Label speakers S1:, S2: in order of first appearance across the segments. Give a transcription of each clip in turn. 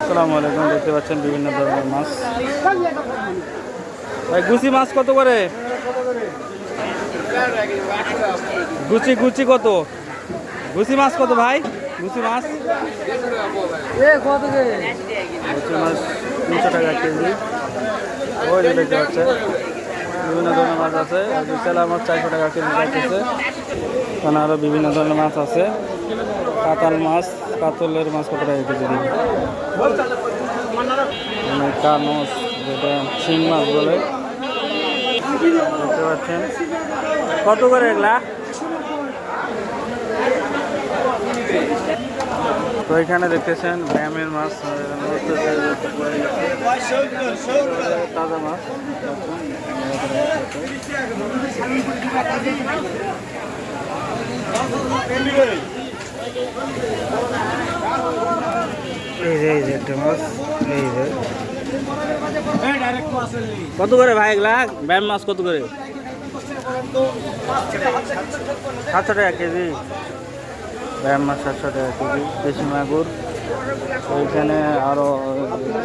S1: আসসালামু আলাইকুম দেখতে পাচ্ছেন বিভিন্ন ধরনের মাছ। ভাই গুচি মাছ কত করে? গুচি গুচি কত? গুচি মাছ কত ভাই? গুচি মাছ? গুচি মাছ তিনশো টাকা কেজি। ওই দেখতে পাচ্ছে বিভিন্ন ধরনের মাছ আছে। মাছ চারশো টাকা কেজি যাচ্ছে। ওখানে আরও বিভিন্ন ধরনের মাছ আছে। কাতাল মাছ, কাতলের মাছ কত টাকা কেজি দিবে মানে কানস, যেটা শিং মাছ বলে। দেখতে পাচ্ছেন। কত করে এগুলা? তো এখানে দেখতেছেন ব্যায়ামের মাছ, তাজা মাছ। এই যে এই যে একটা মাছ এই কত করে ভাই এক লাখ? ব্যায়াম মাছ কত করে? সাতশো টাকা কেজি। ব্যায়াম মাছ সাতশো টাকা কেজি দেশি মাগুর। ওইখানে আরও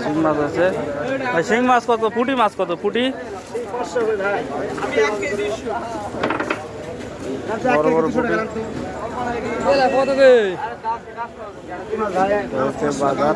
S1: শিং মাছ আছে। ভাই শিং মাছ কত? পুটি মাছ কত? পুটি? বড় বড় পুটি। কত কে হচ্ছে বাজার